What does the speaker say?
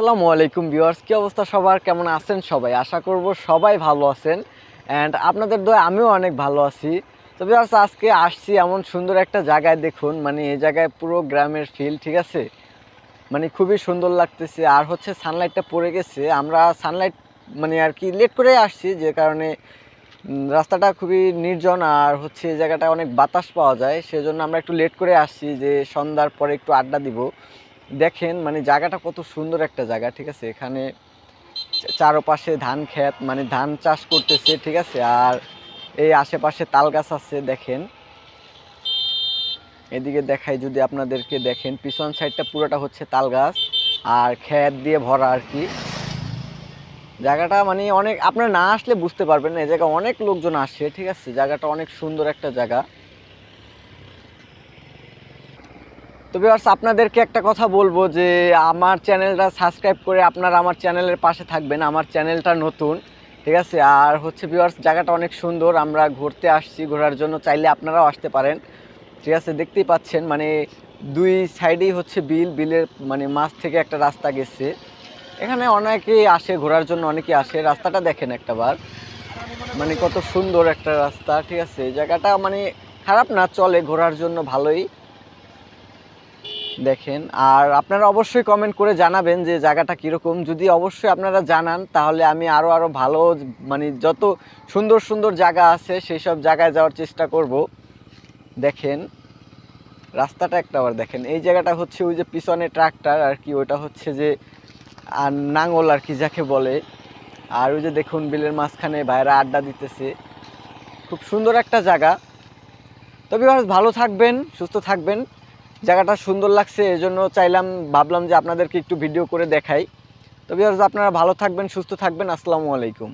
আসসালামু আলাইকুম ভিউয়ার্স, কী অবস্থা সবার? কেমন আছেন সবাই? আশা করব সবাই ভালো আছেন। অ্যান্ড আপনাদের দয় আমিও অনেক ভালো আছি। তো ভিউয়ার্স, আজকে আসছি এমন সুন্দর একটা জায়গায় দেখুন। মানে এই জায়গায় পুরো গ্রামের ফিল ঠিক আছে? মানে খুবই সুন্দর লাগতেছে। আর হচ্ছে সানলাইটটা পড়ে গেছে। আমরা সানলাইট মানে আর কি লেট করে আসছি, যে কারণে রাস্তাটা খুবই নির্জন। আর হচ্ছে এই জায়গাটা অনেক বাতাস পাওয়া যায়। সেজন্য আমরা একটু লেট করে আসছি যে সন্ধ্যার পরে একটু আড্ডা দিব। দেখেন মানে জায়গাটা কত সুন্দর একটা জায়গা, ঠিক আছে? এখানে চারপাশে ধান ক্ষেত মানে ধান চাষ করতেছে, ঠিক আছে? আর এই আশেপাশে তাল গাছ আছে, দেখেন। এদিকে দেখাই যদি আপনাদেরকে, দেখেন, পিছন সাইডটা পুরোটা হচ্ছে তাল গাছ আর ক্ষেত দিয়ে ভরা আর কি। জায়গাটা মানে অনেক, আপনারা না আসলে বুঝতে পারবেন না, এই জায়গায় অনেক লোকজন আসে, ঠিক আছে? জায়গাটা অনেক সুন্দর একটা জায়গা। তো ভিউয়ার্স আপনাদেরকে একটা কথা বলব যে আমার চ্যানেলটা সাবস্ক্রাইব করে আপনারা আমার চ্যানেলের পাশে থাকবেন। আমার চ্যানেলটা নতুন, ঠিক আছে? আর হচ্ছে ভিউয়ার্স জায়গাটা অনেক সুন্দর। আমরা ঘুরতে আসছি, ঘোরার জন্য চাইলে আপনারাও আসতে পারেন, ঠিক আছে? দেখতেই পাচ্ছেন মানে দুই সাইডেই হচ্ছে বিল, বিলের মানে মাছ থেকে একটা রাস্তা গেছে। এখানে অনেকেই আসে, ঘোরার জন্য অনেকেই আসে। রাস্তাটা দেখেন একটাবার মানে কত সুন্দর একটা রাস্তা, ঠিক আছে? জায়গাটা মানে খারাপ না, চলে, ঘোরার জন্য ভালোই। দেখেন, আর আপনারা অবশ্যই কমেন্ট করে জানাবেন যে জায়গাটা কীরকম। যদি অবশ্যই আপনারা জানান, তাহলে আমি আরও আরও ভালো মানে যত সুন্দর সুন্দর জায়গা আছে সেই সব জায়গায় যাওয়ার চেষ্টা করব। দেখেন, রাস্তাটা একটা আবার দেখেন। এই জায়গাটা হচ্ছে ওই যে পিছনে ট্রাক্টর, আর কি ওটা হচ্ছে যে, আর নাঙল আর কি যাকে বলে। আর ওই যে দেখুন, বিলের মাঝখানে ভাইরা আড্ডা দিতেছে। খুব সুন্দর একটা জায়গা। তবে ভালো থাকবেন, সুস্থ থাকবেন। জায়গাটা সুন্দর লাগছে, এজন্য চাইলাম, ভাবলাম যে আপনাদেরকে একটু ভিডিও করে দেখাই। তবে আপনারা ভালো থাকবেন, সুস্থ থাকবেন, আসসালামু আলাইকুম।